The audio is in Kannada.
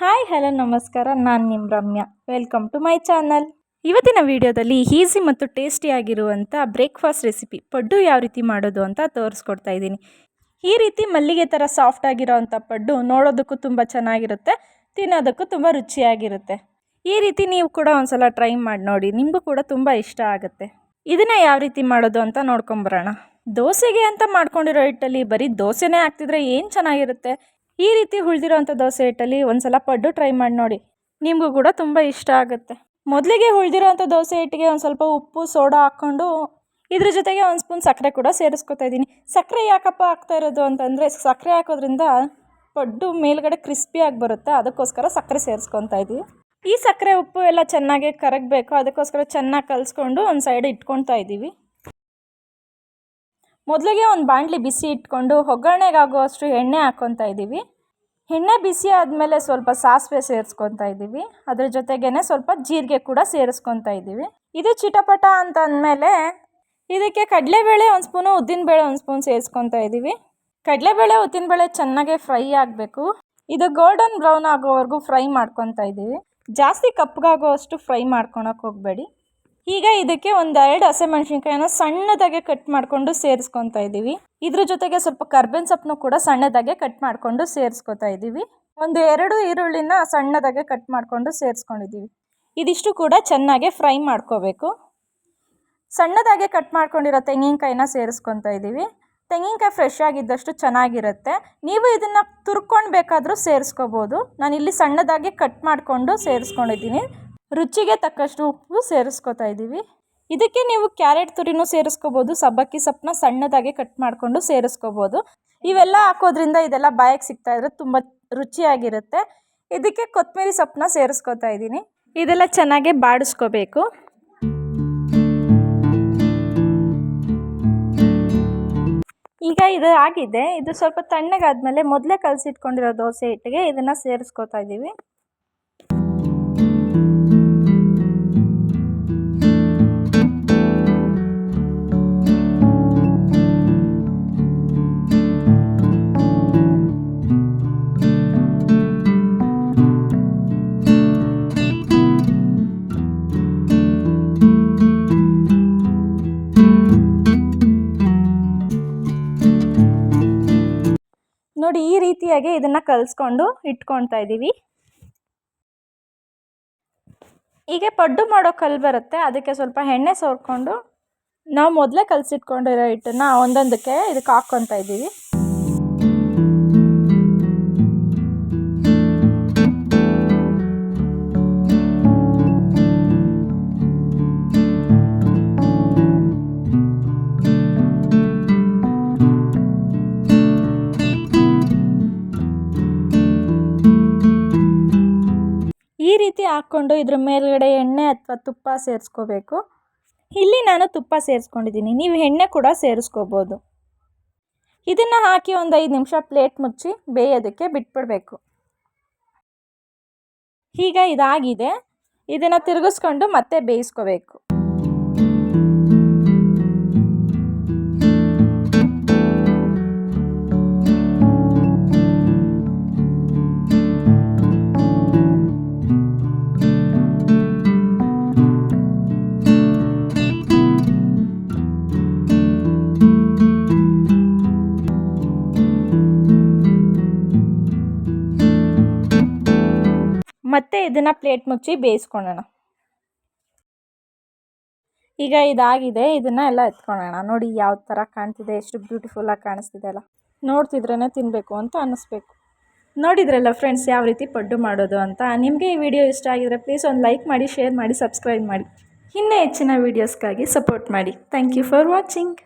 ಹಾಯ್, ಹಲೋ, ನಮಸ್ಕಾರ. ನಾನು ನಿಮ್ಮ Ramya. Welcome to my channel ಇವತ್ತಿನ ವಿಡಿಯೋದಲ್ಲಿ ಈಸಿ ಮತ್ತು ಟೇಸ್ಟಿಯಾಗಿರುವಂಥ ಬ್ರೇಕ್ಫಾಸ್ಟ್ ರೆಸಿಪಿ ಪಡ್ಡು ಯಾವ ರೀತಿ ಮಾಡೋದು ಅಂತ ತೋರಿಸ್ಕೊಡ್ತಾ ಇದ್ದೀನಿ. ಈ ರೀತಿ ಮಲ್ಲಿಗೆ ಥರ ಸಾಫ್ಟ್ ಆಗಿರೋವಂಥ ಪಡ್ಡು ನೋಡೋದಕ್ಕೂ ತುಂಬ ಚೆನ್ನಾಗಿರುತ್ತೆ, ತಿನ್ನೋದಕ್ಕೂ ತುಂಬ ರುಚಿಯಾಗಿರುತ್ತೆ. ಈ ರೀತಿ ನೀವು ಕೂಡ ಒಂದ್ಸಲ ಟ್ರೈ ಮಾಡಿ ನೋಡಿ, ನಿಮಗೂ ಕೂಡ ತುಂಬ ಇಷ್ಟ ಆಗುತ್ತೆ. ಇದನ್ನು ಯಾವ ರೀತಿ ಮಾಡೋದು ಅಂತ ನೋಡ್ಕೊಂಬರೋಣ ದೋಸೆಗೆ ಅಂತ ಮಾಡ್ಕೊಂಡಿರೋ ಹಿಟ್ಟಲ್ಲಿ ಬರೀ ದೋಸೆನೇ ಹಾಕ್ತಿದ್ರೆ ಏನು ಚೆನ್ನಾಗಿರುತ್ತೆ? ಈ ರೀತಿ ಉಳಿದಿರೋಂಥ ದೋಸೆ ಹಿಟ್ಟಲ್ಲಿ ಒಂದು ಸಲ ಪಡ್ಡು ಟ್ರೈ ಮಾಡಿ ನೋಡಿ. ನಿಮಗೂ ಕೂಡ ತುಂಬ ಇಷ್ಟ ಆಗುತ್ತೆ. ಮೊದಲಿಗೆ ಉಳಿದಿರೋಂಥ ದೋಸೆ ಹಿಟ್ಟಿಗೆ ಒಂದು ಸ್ವಲ್ಪ ಉಪ್ಪು, ಸೋಡಾ ಹಾಕ್ಕೊಂಡು ಇದ್ರ ಜೊತೆಗೆ ಒಂದು ಸ್ಪೂನ್ ಸಕ್ಕರೆ ಕೂಡ ಸೇರಿಸ್ಕೊತಾ ಇದ್ದೀನಿ. ಸಕ್ಕರೆ ಯಾಕಪ್ಪ ಹಾಕ್ತಾ ಇರೋದು ಅಂತಂದರೆ ಸಕ್ಕರೆ ಹಾಕೋದ್ರಿಂದ ಪಡ್ಡು ಮೇಲ್ಗಡೆ ಕ್ರಿಸ್ಪಿಯಾಗಿ ಬರುತ್ತೆ. ಅದಕ್ಕೋಸ್ಕರ ಸಕ್ಕರೆ ಸೇರಿಸ್ಕೊತಾ ಇದ್ದೀವಿ. ಈ ಸಕ್ಕರೆ ಉಪ್ಪು ಎಲ್ಲ ಚೆನ್ನಾಗಿ ಕರಗಬೇಕು. ಅದಕ್ಕೋಸ್ಕರ ಚೆನ್ನಾಗಿ ಕಲಿಸ್ಕೊಂಡು ಒಂದು ಸೈಡ್ ಇಟ್ಕೊತಾ ಇದ್ದೀವಿ. ಮೊದಲಿಗೆ ಒಂದು ಬಾಣಲಿ ಬಿಸಿ ಇಟ್ಕೊಂಡು ಒಗ್ಗರಣೆಗಾಗುವಷ್ಟು ಎಣ್ಣೆ ಹಾಕ್ಕೊತಾ ಇದ್ದೀವಿ. ಎಣ್ಣೆ ಬಿಸಿ ಆದಮೇಲೆ ಸ್ವಲ್ಪ ಸಾಸಿವೆ ಸೇರಿಸ್ಕೊತಾ ಇದ್ದೀವಿ. ಅದ್ರ ಜೊತೆಗೇ ಸ್ವಲ್ಪ ಜೀರಿಗೆ ಕೂಡ ಸೇರಿಸ್ಕೊತಾ ಇದ್ದೀವಿ. ಇದು ಚಿಟಪಟ ಅಂತ ಅಂದಮೇಲೆ ಇದಕ್ಕೆ ಕಡಲೆಬೇಳೆ ಒಂದು ಸ್ಪೂನು, ಉದ್ದಿನಬೇಳೆ ಒಂದು ಸ್ಪೂನ್ ಸೇರಿಸ್ಕೊತಾ ಇದ್ದೀವಿ. ಕಡಲೆಬೇಳೆ, ಉದ್ದಿನಬೇಳೆ ಚೆನ್ನಾಗಿ ಫ್ರೈ ಆಗಬೇಕು. ಇದು ಗೋಲ್ಡನ್ ಬ್ರೌನ್ ಆಗೋವರೆಗೂ ಫ್ರೈ ಮಾಡ್ಕೊತಾ ಇದ್ದೀವಿ. ಜಾಸ್ತಿ ಕಪ್ಪಗಾಗೋವಷ್ಟು ಫ್ರೈ ಮಾಡ್ಕೊಳಕ್ಕೆ ಹೋಗಬೇಡಿ. ಈಗ ಇದಕ್ಕೆ ಒಂದೆರಡು ಹಸಿಮೆಣ್ಸಿನ್ಕಾಯಿನ ಸಣ್ಣದಾಗೆ ಕಟ್ ಮಾಡಿಕೊಂಡು ಸೇರಿಸ್ಕೊತಾ ಇದ್ದೀವಿ. ಇದ್ರ ಜೊತೆಗೆ ಸ್ವಲ್ಪ ಕರ್ಬೇವಿನ ಸೊಪ್ಪನ್ನು ಕೂಡ ಸಣ್ಣದಾಗೆ ಕಟ್ ಮಾಡಿಕೊಂಡು ಸೇರಿಸ್ಕೊತಾ ಇದ್ದೀವಿ. ಒಂದು ಎರಡು ಈರುಳ್ಳಿನ ಸಣ್ಣದಾಗೆ ಕಟ್ ಮಾಡಿಕೊಂಡು ಸೇರಿಸ್ಕೊಂಡಿದ್ದೀವಿ. ಇದಿಷ್ಟು ಕೂಡ ಚೆನ್ನಾಗಿ ಫ್ರೈ ಮಾಡ್ಕೋಬೇಕು. ಸಣ್ಣದಾಗೆ ಕಟ್ ಮಾಡ್ಕೊಂಡಿರೋ ತೆಂಗಿನಕಾಯಿನ ಸೇರಿಸ್ಕೊತಾ ಇದ್ದೀವಿ. ತೆಂಗಿನಕಾಯಿ ಫ್ರೆಶ್ ಆಗಿದ್ದಷ್ಟು ಚೆನ್ನಾಗಿರುತ್ತೆ. ನೀವು ಇದನ್ನು ತುರ್ಕೊಂಡು ಬೇಕಾದರೂ ಸೇರಿಸ್ಕೋಬೋದು. ನಾನಿಲ್ಲಿ ಸಣ್ಣದಾಗಿ ಕಟ್ ಮಾಡಿಕೊಂಡು ಸೇರಿಸ್ಕೊಂಡಿದ್ದೀನಿ. ರುಚಿಗೆ ತಕ್ಕಷ್ಟು ಉಪ್ಪು ಸೇರಿಸ್ಕೊತಾ ಇದ್ದೀವಿ. ಇದಕ್ಕೆ ನೀವು ಕ್ಯಾರೆಟ್ ತುರಿನೂ ಸೇರಿಸ್ಕೋಬೋದು, ಸಬ್ಬಕ್ಕಿ ಸೊಪ್ಪನ್ನ ಸಣ್ಣದಾಗಿ ಕಟ್ ಮಾಡಿಕೊಂಡು ಸೇರಿಸ್ಕೋಬೋದು. ಇವೆಲ್ಲ ಹಾಕೋದ್ರಿಂದ ಇದೆಲ್ಲ ಬಾಯಕ್ಕೆ ಸಿಗ್ತಾ ಇದ್ರೆ ತುಂಬ ರುಚಿಯಾಗಿರುತ್ತೆ. ಇದಕ್ಕೆ ಕೊತ್ತಂಬರಿ ಸೊಪ್ಪನ್ನ ಸೇರಿಸ್ಕೊತಾ ಇದ್ದೀನಿ. ಇದೆಲ್ಲ ಚೆನ್ನಾಗಿ ಬಾಡಿಸ್ಕೋಬೇಕು. ಈಗ ಇದು ಆಗಿದೆ. ಇದು ಸ್ವಲ್ಪ ತಣ್ಣಗಾದ್ಮೇಲೆ ಮೊದಲೇ ಕಲಸಿಟ್ಕೊಂಡಿರೋ ದೋಸೆ ಹಿಟ್ಟಿಗೆ ಇದನ್ನು ಸೇರಿಸ್ಕೋತಾ ಇದ್ದೀವಿ. ನೋಡಿ ಈ ರೀತಿಯಾಗಿ ಇದನ್ನು ಕಲಿಸ್ಕೊಂಡು ಇಟ್ಕೊಳ್ತಾ ಇದ್ದೀವಿ ಹೀಗೆ ಪಡ್ಡು ಮಾಡೋ ಕಲ್ಲು ಬರುತ್ತೆ. ಅದಕ್ಕೆ ಸ್ವಲ್ಪ ಎಣ್ಣೆ ಸೋರ್ಕೊಂಡು ನಾವು ಮೊದಲೇ ಕಲಸಿಟ್ಕೊಂಡಿರೋ ಹಿಟ್ಟನ್ನು ಒಂದೊಂದಕ್ಕೆ ಇದಕ್ಕೆ ಹಾಕ್ಕೊತಾ ಇದ್ದೀವಿ ಹಾಕ್ಕೊಂಡು ಇದ್ರ ಮೇಲ್ಗಡೆ ಎಣ್ಣೆ ಅಥವಾ ತುಪ್ಪ ಸೇರಿಸ್ಕೋಬೇಕು. ಇಲ್ಲಿ ನಾನು ತುಪ್ಪ ಸೇರಿಸ್ಕೊಂಡಿದ್ದೀನಿ. ನೀವು ಎಣ್ಣೆ ಕೂಡ ಸೇರಿಸ್ಕೋಬೋದು. ಇದನ್ನು ಹಾಕಿ ಒಂದು ಐದು ನಿಮಿಷ ಪ್ಲೇಟ್ ಮುಚ್ಚಿ ಬೇಯೋದಕ್ಕೆ ಬಿಟ್ಬಿಡಬೇಕು. ಈಗ ಇದಾಗಿದೆ. ಇದನ್ನು ತಿರುಗಿಸ್ಕೊಂಡು ಮತ್ತೆ ಬೇಯಿಸ್ಕೋಬೇಕು. ಮತ್ತೆ ಇದನ್ನು ಪ್ಲೇಟ್ ಮುಚ್ಚಿ ಬೇಯಿಸ್ಕೊಳ್ಳೋಣ. ಈಗ ಇದಾಗಿದೆ, ಇದನ್ನು ಎಲ್ಲ ಎತ್ಕೊಳ್ಳೋಣ. ನೋಡಿ ಯಾವ ಥರ ಕಾಣ್ತಿದೆ, ಎಷ್ಟು ಬ್ಯೂಟಿಫುಲ್ಲಾಗಿ ಕಾಣಿಸ್ತಿದೆ ಅಲ್ಲ. ನೋಡ್ತಿದ್ರೇ ತಿನ್ನಬೇಕು ಅಂತ ಅನ್ನಿಸ್ಬೇಕು. ನೋಡಿದ್ರಲ್ಲ ಫ್ರೆಂಡ್ಸ್ ಯಾವ ರೀತಿ ಪಡ್ಡು ಮಾಡೋದು ಅಂತ? ನಿಮಗೆ ಈ ವಿಡಿಯೋ ಇಷ್ಟ ಆಗಿದ್ರೆ ಪ್ಲೀಸ್ ಒಂದು ಲೈಕ್ ಮಾಡಿ ಶೇರ್ ಮಾಡಿ ಸಬ್ಸ್ಕ್ರೈಬ್ ಮಾಡಿ. ಇನ್ನೂ ಹೆಚ್ಚಿನ ವೀಡಿಯೋಸ್ಗಾಗಿ ಸಪೋರ್ಟ್ ಮಾಡಿ. Thank you for watching